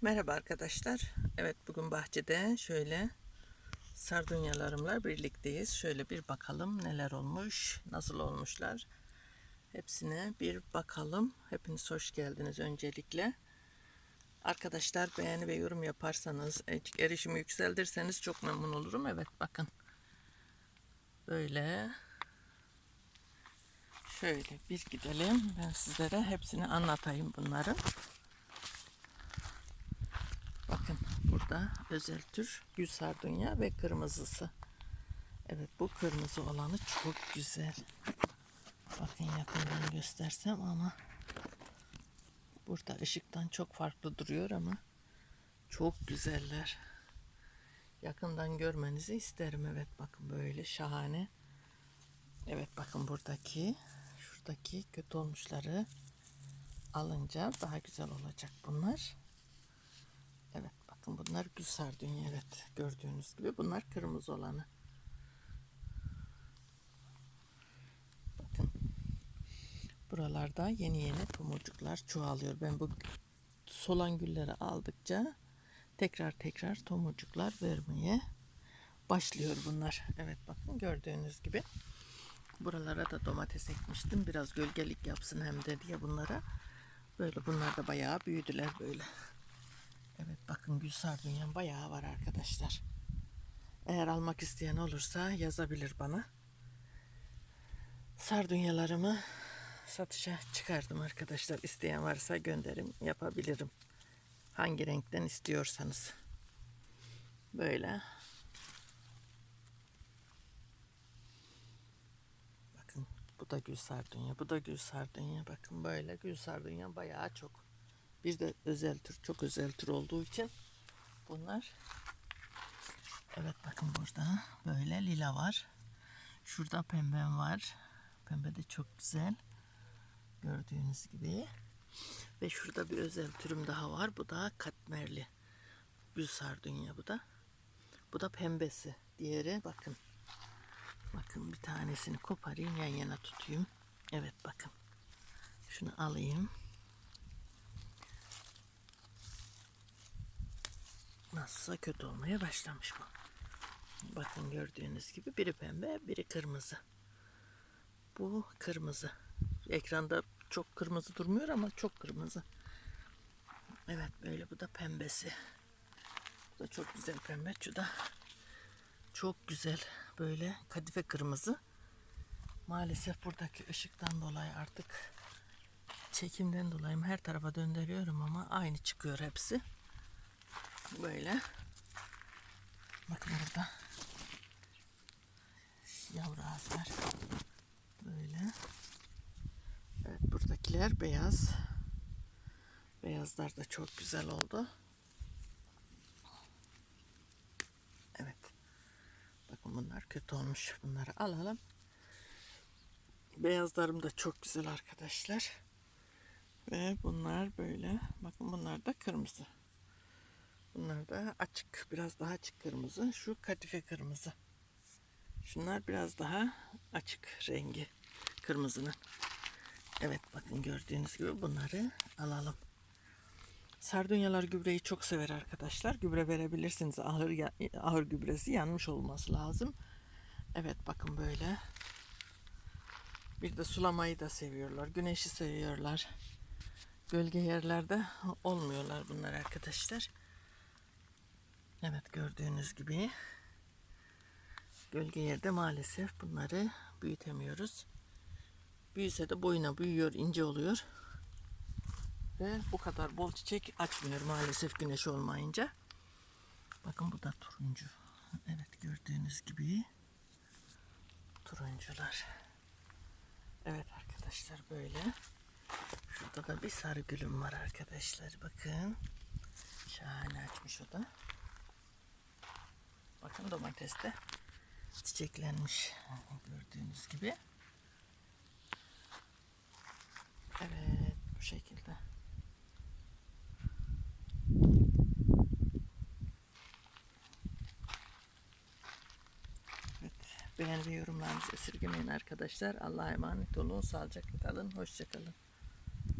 Merhaba arkadaşlar. Evet bugün bahçede şöyle sardunyalarımla birlikteyiz. Şöyle bir bakalım neler olmuş, nasıl olmuşlar. Hepsine bir bakalım. Hepiniz hoş geldiniz öncelikle. Arkadaşlar beğeni ve yorum yaparsanız, erişimi yükseltirseniz çok memnun olurum. Evet bakın. Böyle. Şöyle bir gidelim. Ben sizlere hepsini anlatayım bunların. Bakın burada özel tür gül sardunya ve kırmızısı. Evet bu kırmızı olanı çok güzel. Bakın yakından göstersem ama burada ışıktan çok farklı duruyor ama çok güzeller. Yakından görmenizi isterim. Evet bakın böyle şahane. Evet bakın buradaki şuradaki kötü olmuşları alınca daha güzel olacak bunlar. Bakın bunlar gül sardunya evet gördüğünüz gibi bunlar kırmızı olanı. Bakın buralarda yeni yeni tomurcuklar çoğalıyor. Ben bu solan gülleri aldıkça tekrar tekrar tomurcuklar vermeye başlıyor bunlar. Evet bakın gördüğünüz gibi. Buralara da domates ekmiştim. Biraz gölgelik yapsın hem de diye bunlara. Böyle bunlar da bayağı büyüdüler böyle. Evet bakın gül sardunyam bayağı var arkadaşlar. Eğer almak isteyen olursa yazabilir bana. Sardunyalarımı satışa çıkardım arkadaşlar. İsteyen varsa gönderim yapabilirim. Hangi renkten istiyorsanız. Böyle. Bakın bu da gül sardunya, bu da gül sardunya. Bakın böyle gül sardunya bayağı çok. Bir de özel tür, çok özel tür olduğu için bunlar. Evet bakın burada böyle lila var. Şurada pembem var. Pembe de çok güzel. Gördüğünüz gibi. Ve şurada bir özel türüm daha var. Bu da katmerli. Gül sardunya bu da. Bu da pembesi. Diğeri bakın. Bakın bir tanesini koparayım yan yana tutayım. Evet bakın. Şunu alayım. Nasılsa kötü olmaya başlamış bu. Bakın gördüğünüz gibi biri pembe, biri kırmızı. Bu kırmızı. Ekranda çok kırmızı durmuyor ama çok kırmızı. Evet böyle bu da pembesi. Bu da çok güzel pembe. Şu da çok güzel böyle kadife kırmızı. Maalesef buradaki ışıktan dolayı artık çekimden dolayı her tarafa döndürüyorum ama aynı çıkıyor hepsi. Böyle. Bakın burada. Yavru ağızlar. Böyle. Evet buradakiler beyaz. Beyazlar da çok güzel oldu. Evet. Bakın bunlar kötü olmuş. Bunları alalım. Beyazlarım da çok güzel arkadaşlar. Ve bunlar böyle. Bakın bunlar da kırmızı. Bunlar da açık, biraz daha açık kırmızı. Şu kadife kırmızı. Şunlar biraz daha açık rengi kırmızının. Evet bakın gördüğünüz gibi bunları alalım. Sardunyalar gübreyi çok sever arkadaşlar. Gübre verebilirsiniz. Ahır, ya- ahır gübresi yanmış olması lazım. Evet bakın böyle. Bir de sulamayı da seviyorlar. Güneşi seviyorlar. Gölge yerlerde olmuyorlar bunlar arkadaşlar. Evet gördüğünüz gibi gölge yerde maalesef bunları büyütemiyoruz. Büyüse de boyuna büyüyor, ince oluyor. Ve bu kadar bol çiçek açmıyor maalesef güneş olmayınca. Bakın bu da turuncu. Evet gördüğünüz gibi turuncular. Evet arkadaşlar böyle. Şurada da bir sarı gülüm var arkadaşlar. Bakın. Şahane açmış o da. Bakın domates de çiçeklenmiş. Gördüğünüz gibi. Evet bu şekilde. Evet, beğeni ve yorumlarınızı esirgemeyin arkadaşlar. Allah'a emanet olun. Sağlıcakla kalın. Hoşçakalın.